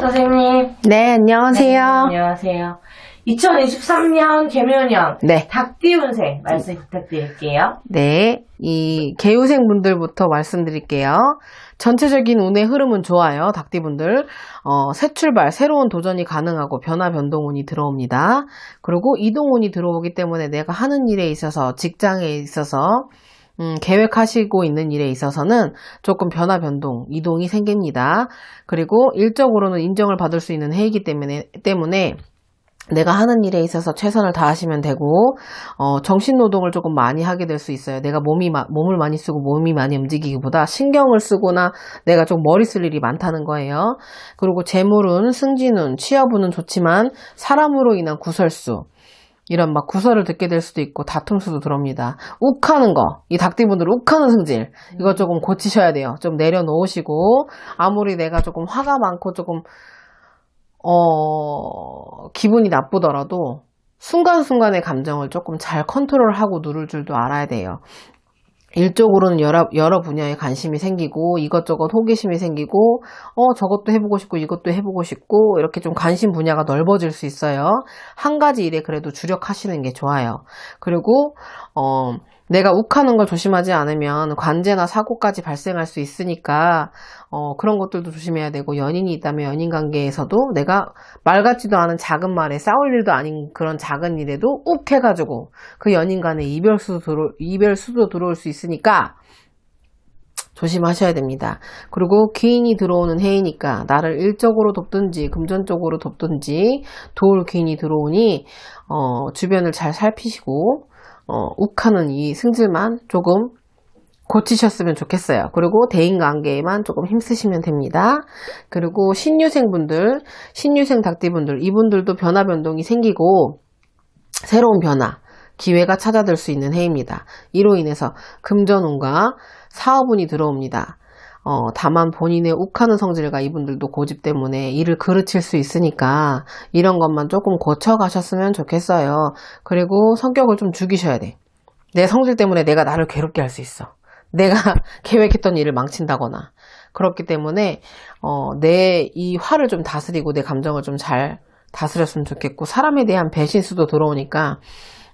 선생님. 네, 안녕하세요. 안녕하세요. 2023년 개묘년 네. 닭띠운세 말씀 부탁드릴게요. 네. 이 개요생 분들부터 말씀드릴게요. 전체적인 운의 흐름은 좋아요. 닭띠분들. 어, 새 출발, 새로운 도전이 가능하고 변화 변동운이 들어옵니다. 그리고 이동운이 들어오기 때문에 내가 하는 일에 있어서, 직장에 있어서, 음, 계획하시고 있는 일에 있어서는 조금 변화 변동, 이동이 생깁니다. 그리고 일적으로는 인정을 받을 수 있는 해이기 때문에, 때문에 내가 하는 일에 있어서 최선을 다하시면 되고, 어, 정신 노동을 조금 많이 하게 될 수 있어요. 내가 몸이, 마- 몸을 많이 쓰고 몸이 많이 움직이기보다 신경을 쓰거나 내가 좀 머리 쓸 일이 많다는 거예요. 그리고 재물운, 승진운, 취업운은 좋지만 사람으로 인한 구설수, 이런 막 구설을 듣게 될 수도 있고 다툼수도 들어옵니다. 욱하는 거, 이 닭띠분들 욱하는 승질, 이거 조금 고치셔야 돼요. 좀 내려놓으시고, 아무리 내가 조금 화가 많고 조금 어, 기분이 나쁘더라도 순간순간의 감정을 조금 잘 컨트롤하고 누를 줄도 알아야 돼요. 일적으로는 여러, 여러 분야에 관심이 생기고 이것저것 호기심이 생기고 어 저것도 해보고 싶고 이것도 해보고 싶고 이렇게 좀 관심 분야가 넓어질 수 있어요. 한 가지 일에 그래도 주력하시는 게 좋아요. 그리고 어 내가 욱하는 걸 조심하지 않으면 관제나 사고까지 발생할 수 있으니까 어 그런 것들도 조심해야 되고 연인이 있다면 연인 관계에서도 내가 말 같지도 않은 작은 말에 싸울 일도 아닌 그런 작은 일에도 욱 해가지고 그 연인 간에 이별 수도 들어, 이별 수도 들어올 수 있으니까 조심하셔야 됩니다. 그리고 귀인이 들어오는 해이니까 나를 일적으로 돕든지 금전적으로 돕든지 도울 귀인이 들어오니 어, 주변을 잘 살피시고 어, 욱하는 이 승질만 조금 고치셨으면 좋겠어요. 그리고 대인관계에만 조금 힘쓰시면 됩니다. 그리고 신유생분들, 신유생 닭띠분들, 이분들도 변화 변동이 생기고 새로운 변화, 기회가 찾아들 수 있는 해입니다. 이로 인해서 금전운과 사업운이 들어옵니다. 어, 다만 본인의 욱하는 성질과 이분들도 고집 때문에 일을 그르칠 수 있으니까 이런 것만 조금 고쳐가셨으면 좋겠어요. 그리고 성격을 좀 죽이셔야 돼. 내 성질 때문에 내가 나를 괴롭게 할 수 있어. 내가 계획했던 일을 망친다거나. 그렇기 때문에, 어, 내 이 화를 좀 다스리고 내 감정을 좀 잘 다스렸으면 좋겠고, 사람에 대한 배신수도 들어오니까,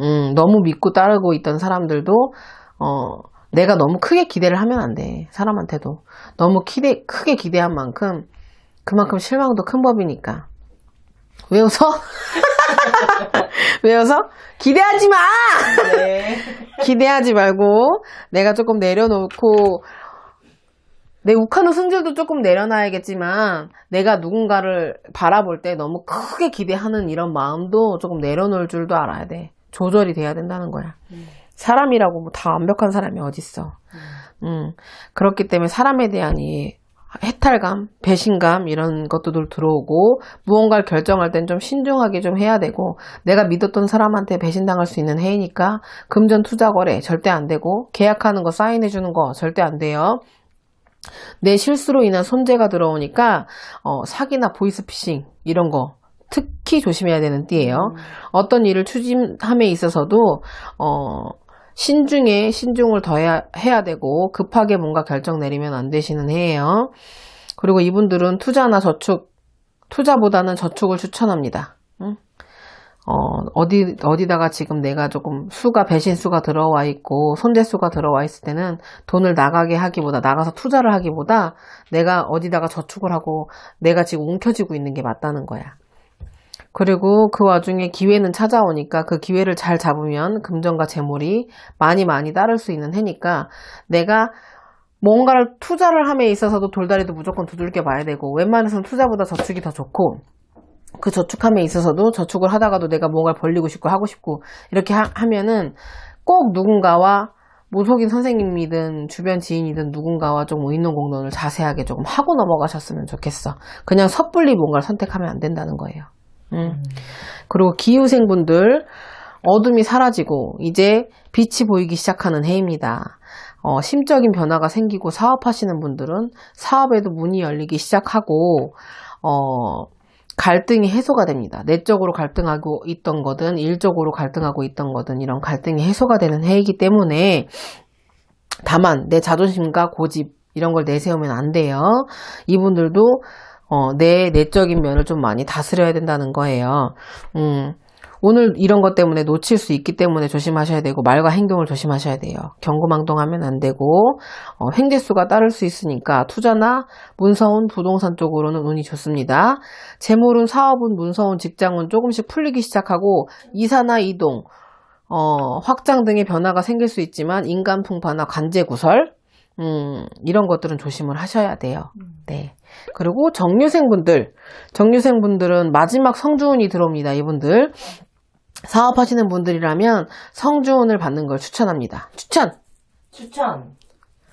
음, 너무 믿고 따르고 있던 사람들도, 어, 내가 너무 크게 기대를 하면 안 돼. 사람한테도. 너무 기대, 크게 기대한 만큼, 그만큼 실망도 큰 법이니까. 왜 웃어? 왜 웃어? 기대하지 마! 네. 기대하지 말고 내가 조금 내려놓고 내 욱하는 승질도 조금 내려놔야겠지만 내가 누군가를 바라볼 때 너무 크게 기대하는 이런 마음도 조금 내려놓을 줄도 알아야 돼. 조절이 돼야 된다는 거야. 사람이라고 뭐 다 완벽한 사람이 어딨어. 음, 그렇기 때문에 사람에 대한 이 해탈감, 배신감 이런 것도 들어오고 무언가를 결정할 땐 좀 신중하게 좀 해야 되고 내가 믿었던 사람한테 배신당할 수 있는 해이니까 금전 투자 거래 절대 안 되고 계약하는 거 사인해 주는 거 절대 안 돼요. 내 실수로 인한 손재가 들어오니까 어, 사기나 보이스피싱 이런 거 특히 조심해야 되는 띠예요. 어떤 일을 추진함에 있어서도 어, 신중에 신중을 더 해야, 해야 되고 급하게 뭔가 결정 내리면 안 되시는 해예요. 그리고 이분들은 투자나 저축, 투자보다는 저축을 추천합니다. 응? 어, 어디, 어디다가 지금 내가 조금 수가, 배신수가 들어와 있고, 손재수가 들어와 있을 때는 돈을 나가게 하기보다, 나가서 투자를 하기보다 내가 어디다가 저축을 하고 내가 지금 움켜쥐고 있는 게 맞다는 거야. 그리고 그 와중에 기회는 찾아오니까 그 기회를 잘 잡으면 금전과 재물이 많이 많이 따를 수 있는 해니까 내가 뭔가를 투자를 함에 있어서도 돌다리도 무조건 두들겨 봐야 되고 웬만해서는 투자보다 저축이 더 좋고 그 저축함에 있어서도 저축을 하다가도 내가 뭔가를 벌리고 싶고 하고 싶고 이렇게 하, 하면은 꼭 누군가와 무속인 선생님이든 주변 지인이든 누군가와 좀 의논 공론을 자세하게 조금 하고 넘어가셨으면 좋겠어. 그냥 섣불리 뭔가를 선택하면 안 된다는 거예요. 음. 그리고 기후생분들 어둠이 사라지고 이제 빛이 보이기 시작하는 해입니다. 어, 심적인 변화가 생기고 사업하시는 분들은 사업에도 문이 열리기 시작하고 어, 갈등이 해소가 됩니다. 내적으로 갈등하고 있던 거든 일적으로 갈등하고 있던 거든 이런 갈등이 해소가 되는 해이기 때문에 다만 내 자존심과 고집 이런 걸 내세우면 안 돼요. 이분들도 어, 내 내적인 면을 좀 많이 다스려야 된다는 거예요. 음, 오늘 이런 것 때문에 놓칠 수 있기 때문에 조심하셔야 되고 말과 행동을 조심하셔야 돼요. 경고망동하면 안 되고 어, 횡재수가 따를 수 있으니까 투자나 문서운 부동산 쪽으로는 운이 좋습니다. 재물운 사업운 문서운 직장운 조금씩 풀리기 시작하고 이사나 이동 어, 확장 등의 변화가 생길 수 있지만 인간 풍파나 관제 구설 음, 이런 것들은 조심을 하셔야 돼요. 네. 그리고 정유생분들, 정유생분들은 마지막 성주운이 들어옵니다. 이분들. 사업하시는 분들이라면 성주운을 받는 걸 추천합니다. 추천! 추천.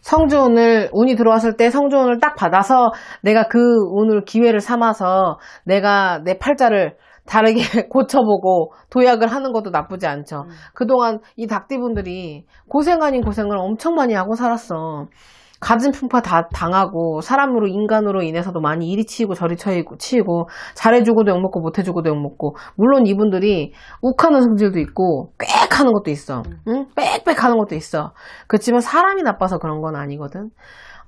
성주운을, 운이 들어왔을 때 성주운을 딱 받아서 내가 그 운을 기회를 삼아서 내가 내 팔자를 다르게 고쳐보고 도약을 하는 것도 나쁘지 않죠. 음. 그동안 이 닭띠분들이 고생 아닌 고생을 엄청 많이 하고 살았어. 가진 풍파 다 당하고 사람으로 인간으로 인해서도 많이 이리 치이고 저리 쳐이고 치이고 잘해주고도 욕먹고 못해주고도 욕먹고 물론 이분들이 욱하는 성질도 있고 꽥하는 것도 있어 응? 빽빽하는 것도 있어 그렇지만 사람이 나빠서 그런 건 아니거든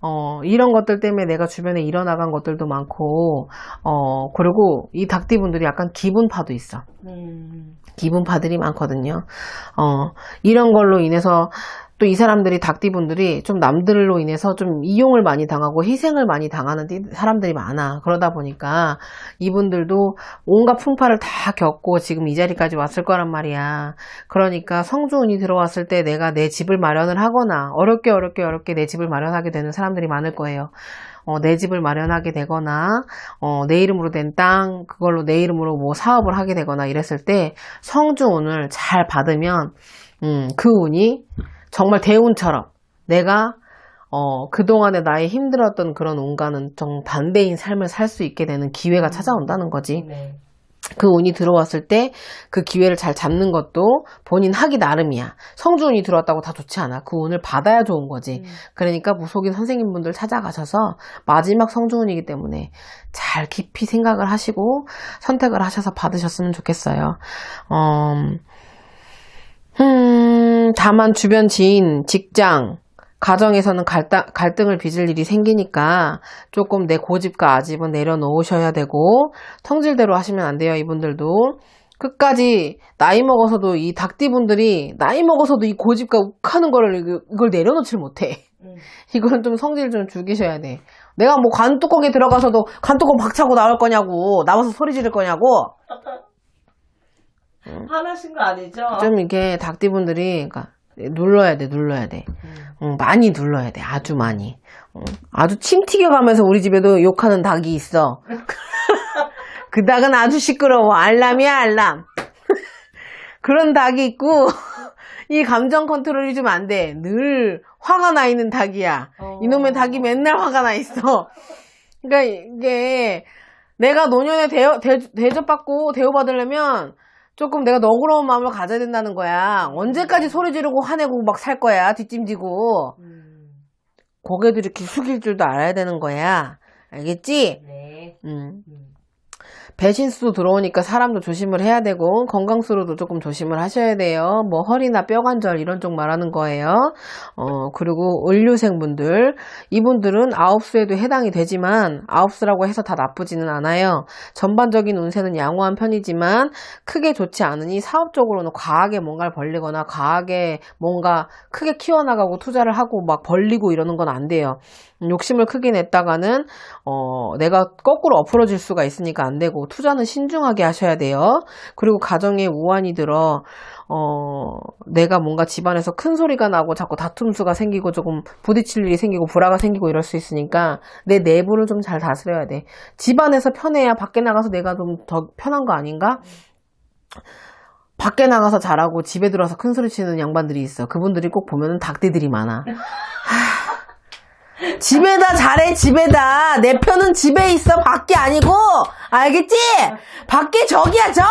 어 이런 것들 때문에 내가 주변에 일어나간 것들도 많고 어 그리고 이 닭띠분들이 약간 기분파도 있어 음. 기분파들이 많거든요. 어, 이런 걸로 인해서 또 이 사람들이 닭띠분들이 좀 남들로 인해서 좀 이용을 많이 당하고 희생을 많이 당하는 띠- 사람들이 많아. 그러다 보니까 이분들도 온갖 풍파를 다 겪고 지금 이 자리까지 왔을 거란 말이야. 그러니까 성주운이 들어왔을 때 내가 내 집을 마련을 하거나 어렵게 어렵게 어렵게 내 집을 마련하게 되는 사람들이 많을 거예요. 어, 내 집을 마련하게 되거나, 어, 내 이름으로 된 땅, 그걸로 내 이름으로 뭐 사업을 하게 되거나 이랬을 때 성주 운을 잘 받으면, 음, 그 운이 정말 대운처럼 내가, 어, 그동안에 나의 힘들었던 그런 운과는 좀 반대인 삶을 살 수 있게 되는 기회가 찾아온다는 거지. 네. 그 운이 들어왔을 때 그 기회를 잘 잡는 것도 본인 하기 나름이야. 성주운이 들어왔다고 다 좋지 않아. 그 운을 받아야 좋은 거지. 음. 그러니까 무속인 선생님분들 찾아가셔서 마지막 성주운이기 때문에 잘 깊이 생각을 하시고 선택을 하셔서 받으셨으면 좋겠어요. 어, 음, 다만 주변 지인, 직장, 가정에서는 갈등, 갈등을 빚을 일이 생기니까 조금 내 고집과 아집은 내려놓으셔야 되고 성질대로 하시면 안 돼요, 이분들도. 끝까지 나이 먹어서도 이 닭띠분들이 나이 먹어서도 이 고집과 욱하는 거를 이걸 내려놓질 못해. 음. 이거는 좀 성질 좀 죽이셔야 돼. 내가 뭐 관 뚜껑에 들어가서도 관 뚜껑 박차고 나올 거냐고 나와서 소리 지를 거냐고 화나신 거 아니죠? 좀 이게 닭띠분들이 그러니까 눌러야 돼 눌러야 돼. 음. 응, 많이 눌러야 돼 아주 많이. 응, 아주 침 튀겨가면서 우리 집에도 욕하는 닭이 있어. 그 닭은 아주 시끄러워. 알람이야 알람. 그런 닭이 있고 이 감정 컨트롤이 좀 안 돼. 늘 화가 나 있는 닭이야. 어. 이놈의 닭이 맨날 화가 나 있어. 그러니까 이게 내가 노년에 대여, 대, 대접받고 대우받으려면 조금 내가 너그러운 마음을 가져야 된다는 거야. 언제까지 소리 지르고 화내고 막 살 거야. 뒷짐지고. 음. 고개도 이렇게 숙일 줄도 알아야 되는 거야. 알겠지? 네. 음. 음. 배신수도 들어오니까 사람도 조심을 해야 되고 건강수로도 조금 조심을 하셔야 돼요. 뭐 허리나 뼈관절 이런 쪽 말하는 거예요. 어 그리고 을류생분들 이분들은 아홉수에도 해당이 되지만 아홉수라고 해서 다 나쁘지는 않아요. 전반적인 운세는 양호한 편이지만 크게 좋지 않으니 사업적으로는 과하게 뭔가를 벌리거나 과하게 뭔가 크게 키워나가고 투자를 하고 막 벌리고 이러는 건 안 돼요. 욕심을 크게 냈다가는 어, 내가 거꾸로 엎어질 수가 있으니까 안 되고, 투자는 신중하게 하셔야 돼요. 그리고 가정에 우환이 들어, 어, 내가 뭔가 집안에서 큰 소리가 나고 자꾸 다툼수가 생기고 조금 부딪힐 일이 생기고 불화가 생기고 이럴 수 있으니까 내 내부를 좀 잘 다스려야 돼. 집안에서 편해야 밖에 나가서 내가 좀 더 편한 거 아닌가? 밖에 나가서 잘하고 집에 들어와서 큰 소리 치는 양반들이 있어. 그분들이 꼭 보면은 닭띠들이 많아. 집에다 잘해 집에다. 내 편은 집에 있어. 밖에 아니고. 알겠지? 밖에 적이야 적.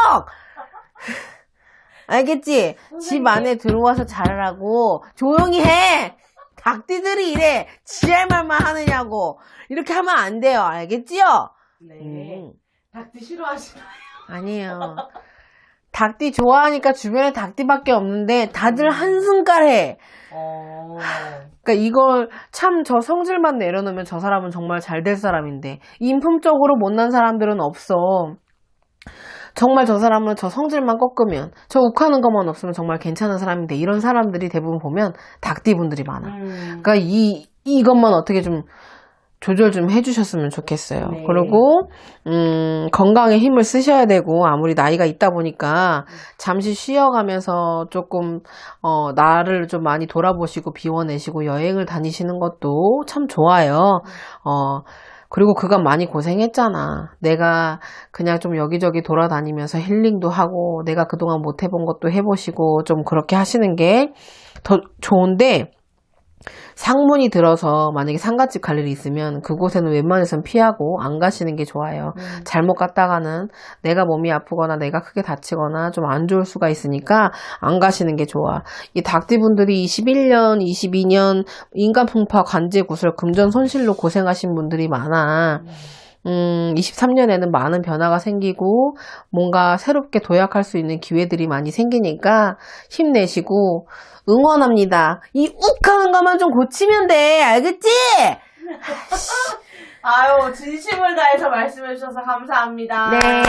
알겠지? 집 안에 들어와서 잘하라고. 조용히 해. 닭띠들이 이래. 지할 말만 하느냐고. 이렇게 하면 안 돼요. 알겠지요? 네. 음, 닭띠 싫어하시나요? 아니에요. 닭띠 좋아하니까 주변에 닭띠밖에 없는데 다들 한순간에 어. 그러니까 이걸 참 저 성질만 내려놓으면 저 사람은 정말 잘 될 사람인데 인품적으로 못난 사람들은 없어. 정말 저 사람은 저 성질만 꺾으면 저 욱하는 것만 없으면 정말 괜찮은 사람인데 이런 사람들이 대부분 보면 닭띠 분들이 많아. 음. 그러니까 이 이것만 어떻게 좀 조절 좀 해주셨으면 좋겠어요. 네. 그리고 음, 건강에 힘을 쓰셔야 되고 아무리 나이가 있다 보니까 잠시 쉬어가면서 조금 어, 나를 좀 많이 돌아보시고 비워내시고 여행을 다니시는 것도 참 좋아요. 어, 그리고 그간 많이 고생했잖아. 내가 그냥 좀 여기저기 돌아다니면서 힐링도 하고 내가 그동안 못 해본 것도 해보시고 좀 그렇게 하시는 게 더 좋은데 상문이 들어서 만약에 상가집 갈 일이 있으면 그곳에는 웬만해선 피하고 안 가시는 게 좋아요. 음. 잘못 갔다가는 내가 몸이 아프거나 내가 크게 다치거나 좀 안 좋을 수가 있으니까 안 가시는 게 좋아. 이 닭띠분들이 21년, 22년 인간 풍파, 관제 구설, 금전 손실로 고생하신 분들이 많아. 음, 23년에는 많은 변화가 생기고 뭔가 새롭게 도약할 수 있는 기회들이 많이 생기니까 힘내시고 응원합니다. 이 욱하는 것만 좀 고치면 돼. 알겠지? 아유, 진심을 다해서 말씀해 주셔서 감사합니다. 네.